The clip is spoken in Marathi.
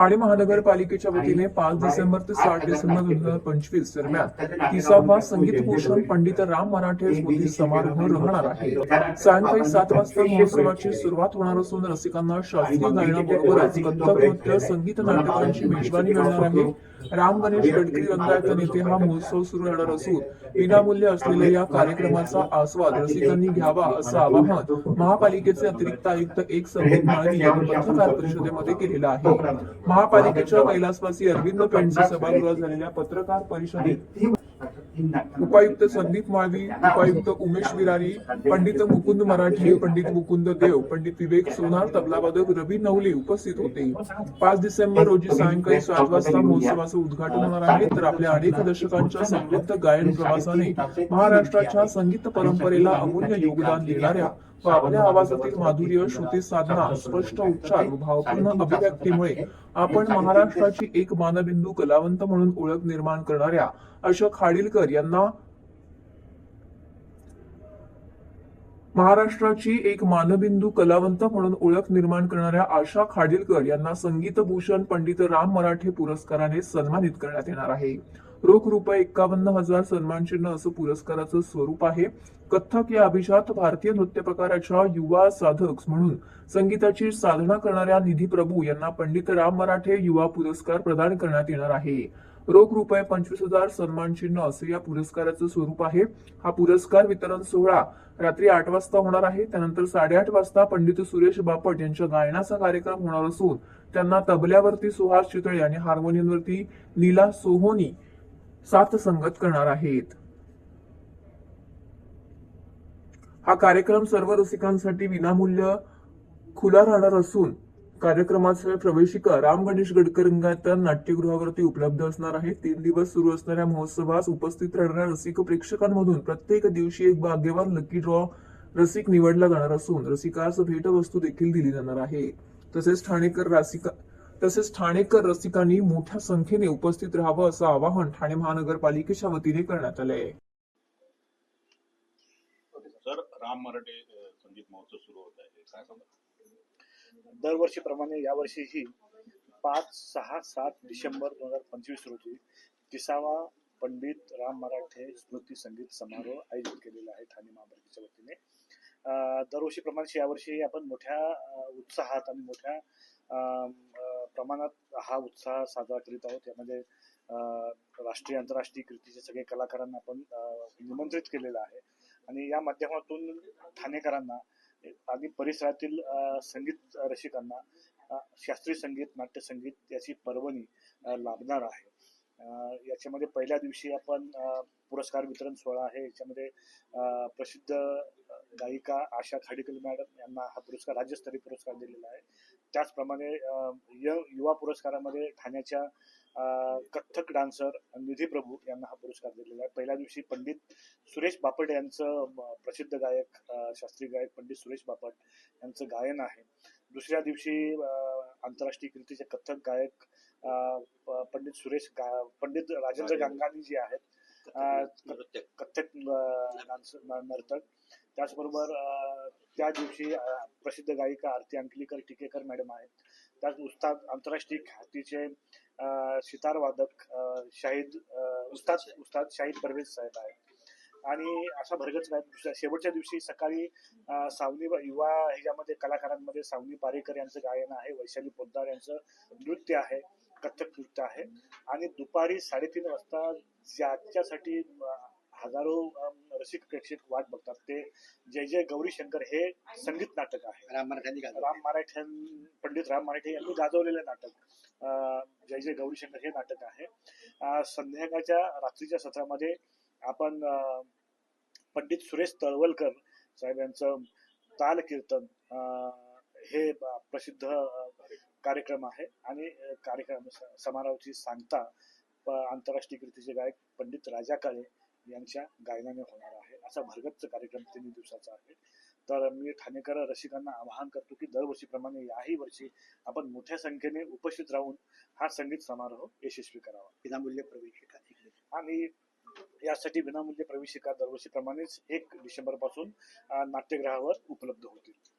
ठाणे महानगरपालिकेच्या वतीने पाच डिसेंबर ते सात डिसेंबर दोन हजार पंचवीस दरम्यान तिसावा संगीत भूषण पंडित राम मराठे स्मृती समारोह रंगणार आहे सायंकाळी सात वाजता महोत्सवाची सुरुवात होणार असून रसिकांना शास्त्रीय गायनाबरोबरच कथ्थक नृत्य संगीत नाटकांची मेजवानी मिळणार आहे. राम गणेश गडकरी रंगायत नेते हा महोत्सव सुरू राहणार असून विनामूल्य असलेल्या या कार्यक्रमाचा आस्वाद रसिकांनी घ्यावा असं आवाहन महापालिकेचे अतिरिक्त आयुक्त एक संदीप माळवी यांनी पत्रकार परिषदेमध्ये केलेलं आहे. महापालिकेच्या कैलासवासी अरविंद पेंडसे सभागृहात झालेल्या पत्रकार परिषदेत उपायुक्त संदीप माळवी उपायुक्त उमेश विरारी पंडित मुकुंद मराठे पंडित मुकुंद देव पंडित विवेक सोनार तबलावादक रवी नवले उपस्थित होते. पाच डिसेंबर रोजी सायंकाळी सात वाजता महोत्सवाचं उद्घाटन होणार आहे. तर आपल्या अनेक दशकांच्या समृद्ध गायन प्रवासाने महाराष्ट्राच्या संगीत परंपरेला अमूल्य योगदान देणाऱ्या आपल्या आवाजातील माधुर्य श्रुती साधना स्पष्ट उच्चार व भावपूर्ण अभिव्यक्तीमुळे आपण महाराष्ट्राची एक मानबिंदू कलावंत म्हणून ओळख निर्माण करणाऱ्या अशोक खाडीलकर यांना महाराष्ट्राची एक मानबिंदू कलावंत म्हणून ओळख निर्माण करणाऱ्या आशा खाडीलकर यांना संगीत भूषण पंडित राम मराठे पुरस्काराने सन्मानित करण्यात येणार आहे. रोख रुपये एक्कावन्न हजार सन्मान चिन्ह असं पुरस्काराचं स्वरूप आहे. कथ्थक या अभिजात भारतीय नृत्य प्रकाराच्या युवा साधक म्हणून संगीताची साधना करणाऱ्या निधी प्रभू यांना पंडित राम मराठे युवा पुरस्कार प्रदान करण्यात येणार आहे. रोख रुपये पंचवीस हजार सन्मान चिन्ह असं या पुरस्काराचं स्वरूप आहे. हा पुरस्कार वितरण सोहळा रात्री आठ वाजता होणार आहे. त्यानंतर साडेआठ वाजता पंडित सुरेश बापट यांच्या गायनाचा कार्यक्रम होणार असून त्यांना तबल्यावरती सुहास चितळे आणि हार्मोनियमवरती नीला सोहोनी साथ संगत करणार आहेत. हा कार्यक्रम सर्व रसिकांसाठी विनामूल्य खुला राहणार असून कार्यक्रमाचे प्रवेशिका राम गणेश गडकरंगाच्या नाट्यगृहावरती उपलब्ध असणार आहे. तीन दिवस सुरू असणाऱ्या महोत्सवास उपस्थित राहणाऱ्या रसिक प्रेक्षकांमधून प्रत्येक दिवशी एक भाग्यवान लकी ड्रॉ रसिक निवडला जाणार असून रसिकास भेटवस्तू देखील दिली जाणार आहे. तसेच ठाणेकर रसिका तसेच ठाणेकर रसिकांनी मोठ्या संख्येने उपस्थित राहावं असं आवाहन ठाणे महानगरपालिकेच्या वतीने करण्यात आलं आहे सर राम मराठे संगीत महोत्सव सुरू होत आहे. काय सांगा? दरवर्षीप्रमाणे यावर्षीही पाच सहा सात डिसेंबर दोन हजार पंचवीस रोजी तिसावा पंडित राम मराठे स्मृती संगीत समारोह आयोजित केलेला आहे ठाणे महापालिकेच्या वतीने. दरवर्षीप्रमाणे यावर्षी आपण मोठ्या उत्साहात आणि मोठ्या प्रमाणात हा उत्साह साजरा करीत आहोत. यामध्ये राष्ट्रीय आंतरराष्ट्रीय कीर्तीचे सगळे कलाकारांना आपण निमंत्रित केलेलं आहे. आणि या माध्यमातून ठाणेकरांना आणि परिसरातील संगीत रसिकांना शास्त्रीय संगीत नाट्यसंगीत याची पर्वणी लाभणार आहे. याच्यामध्ये पहिल्या दिवशी आपण पुरस्कार वितरण सोहळा आहे. याच्यामध्ये प्रसिद्ध गायिका आशा खाडीकल मॅडम यांना हा पुरस्कार राज्यस्तरीय पुरस्कार दिलेला आहे. त्याचप्रमाणे य युवा पुरस्कारामध्ये ठाण्याच्या कथ्थक डान्सर निधी प्रभू यांना हा पुरस्कार दिलेला आहे. पहिल्या दिवशी पंडित सुरेश बापट यांचं प्रसिद्ध गायक शास्त्रीय गायक पंडित सुरेश बापट यांचं गायन आहे. दुसऱ्या दिवशी आंतरराष्ट्रीय कीर्तीचे कथ्थक गायक पंडित सुरेश गा पंडित राजेंद्र गंगानी जे आहेत कथ्थक नर्तक. त्याचबरोबर अ, त्या दिवशी प्रसिद्ध गायिका आरती अंकलीकर टिकेकर मॅडम आहेत. त्याच उस्ताद आंतरराष्ट्रीय ख्यातीचे सितार वादक शाहिद उस्ताद उस्ताद शाहिद परवेज साहेब आहेत. आणि असा भरगच काय दुसऱ्या- शेवटच्या दिवशी सकाळी सावनी युवा ह्याच्यामध्ये कलाकारांमध्ये सावनी पारेकर यांचं गायन आहे वैशाली पोद्दार यांचं नृत्य आहे कथ्थक नृत्य आहे. आणि दुपारी साडेतीन वाजता ज्याच्यासाठी हजारो रसिक प्रेक्षक वाट बघतात. ते जय जय गौरी शंकर हे संगीत नाटक आहे. राम मराठ्यांनी. राम मराठे पंडित राम मराठे यांनी गाजवलेलं नाटक. जय जय गौरी शंकर हे नाटक आहे. संध्याकाळच्या रात्रीच्या सत्रामध्ये आपण पंडित सुरेश तळवलकर साहेब यांचं ताल कीर्तन हे प्रसिद्ध कार्यक्रम आहे. आणि कार्यक्रम समारोहाची सांगता आंतरराष्ट्रीय कीर्तीचे गायक पंडित राजा काळे यांच्या गायनाने होणार आहे. असा भरगच्च कार्यक्रम तीन दिवसाचा आहे. तर मी ठाणेकर रसिकांना आवाहन करतो की दरवर्षीप्रमाणे याही वर्षी आपण मोठ्या संख्येने उपस्थित राहून हा संगीत समारोह यशस्वी करावा. विनामूल्य प्रवेशिका. आणि यासाठी विनामूल्य प्रवेशिका दरवर्षीप्रमाणेच एक डिसेंबरपासून नाट्यगृहावर उपलब्ध होतील.